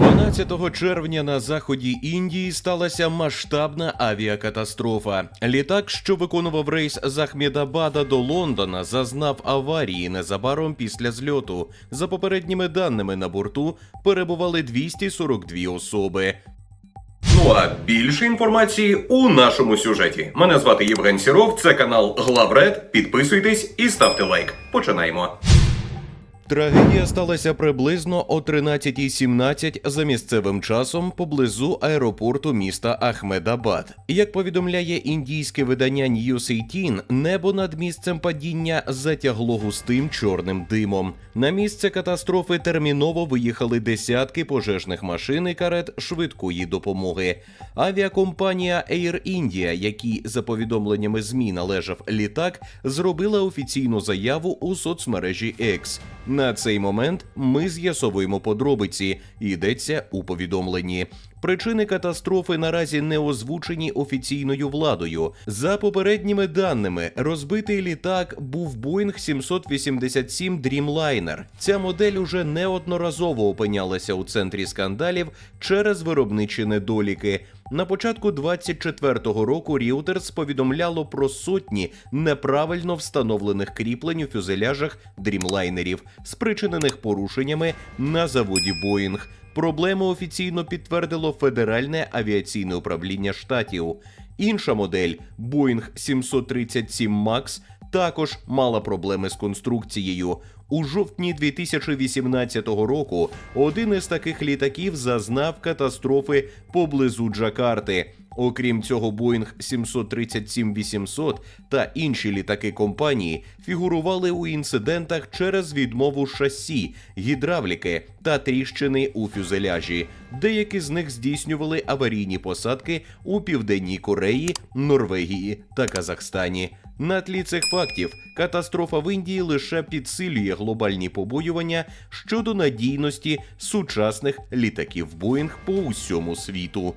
12 червня на заході Індії сталася масштабна авіакатастрофа. Літак, що виконував рейс з Ахмедабада до Лондона, зазнав аварії незабаром після зльоту. За попередніми даними на борту перебували 242 особи. Ну а більше інформації у нашому сюжеті. Мене звати Євген Сіров, це канал Главред. Підписуйтесь і ставте лайк. Починаємо. Трагедія сталася приблизно о 13.17 за місцевим часом поблизу аеропорту міста Ахмедабад. Як повідомляє індійське видання News 18, небо над місцем падіння затягло густим чорним димом. На місце катастрофи терміново виїхали десятки пожежних машин і карет швидкої допомоги. Авіакомпанія Air India, якій за повідомленнями ЗМІ належав літак, зробила офіційну заяву у соцмережі X. На цей момент ми з'ясовуємо подробиці. Йдеться у повідомленні. Причини катастрофи наразі не озвучені офіційною владою. За попередніми даними, розбитий літак був Boeing 787 Dreamliner. Ця модель уже неодноразово опинялася у центрі скандалів через виробничі недоліки. На початку 24-го року Reuters повідомляло про сотні неправильно встановлених кріплень у фюзеляжах дрімлайнерів, спричинених порушеннями на заводі Боїнг. Проблему офіційно підтвердило Федеральне авіаційне управління штатів. Інша модель Boeing 737 MAX також мала проблеми з конструкцією. У жовтні 2018 року один із таких літаків зазнав катастрофи поблизу Джакарти. Окрім цього, Boeing 737-800 та інші літаки компанії фігурували у інцидентах через відмову шасі, гідравліки та тріщини у фюзеляжі. Деякі з них здійснювали аварійні посадки у Південній Кореї, Норвегії та Казахстані. На тлі цих фактів катастрофа в Індії лише підсилює глобальні побоювання щодо надійності сучасних літаків Боїнг по усьому світу.